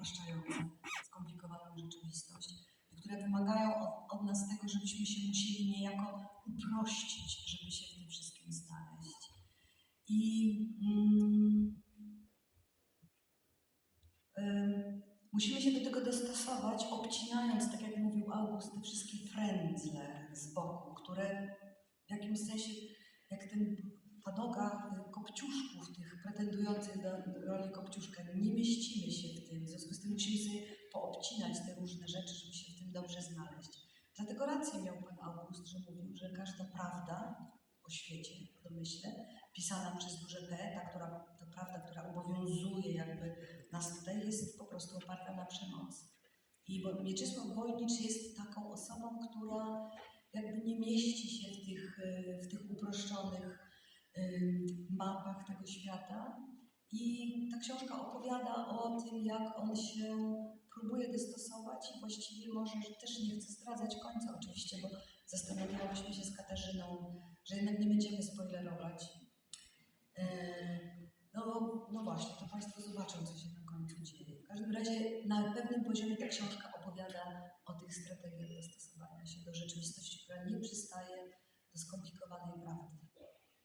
upraszczające skomplikowaną rzeczywistość i które wymagają od, od nas tego, żebyśmy się musieli niejako uprościć, żeby się w tym wszystkim znaleźć. I mm, ym, musimy się do tego dostosować, obcinając, tak jak mówił August, te wszystkie frędzle z boku, które w jakimś sensie, jak ten, ta noga y, kopciuszków, tych pretendujących do roli kopciuszka, nie poobcinać te różne rzeczy, żeby się w tym dobrze znaleźć. Dlatego rację miał pan August, że mówił, że każda prawda o świecie, w domyśle, pisana przez duże P, ta, która, ta prawda, która obowiązuje jakby nas tutaj, jest po prostu oparta na przemocy. I Mieczysław Wojnicz jest taką osobą, która jakby nie mieści się w tych, w tych uproszczonych mapach tego świata. I ta książka opowiada o tym, jak on się dostosować i właściwie może, że też nie chcę zdradzać końca oczywiście, bo zastanawiałyśmy się z Katarzyną, że jednak nie będziemy spoilerować. E, No, no właśnie, to Państwo zobaczą, co się na końcu dzieje. W każdym razie na pewnym poziomie ta książka opowiada o tych strategiach dostosowania się do rzeczywistości, która nie przystaje do skomplikowanej prawdy.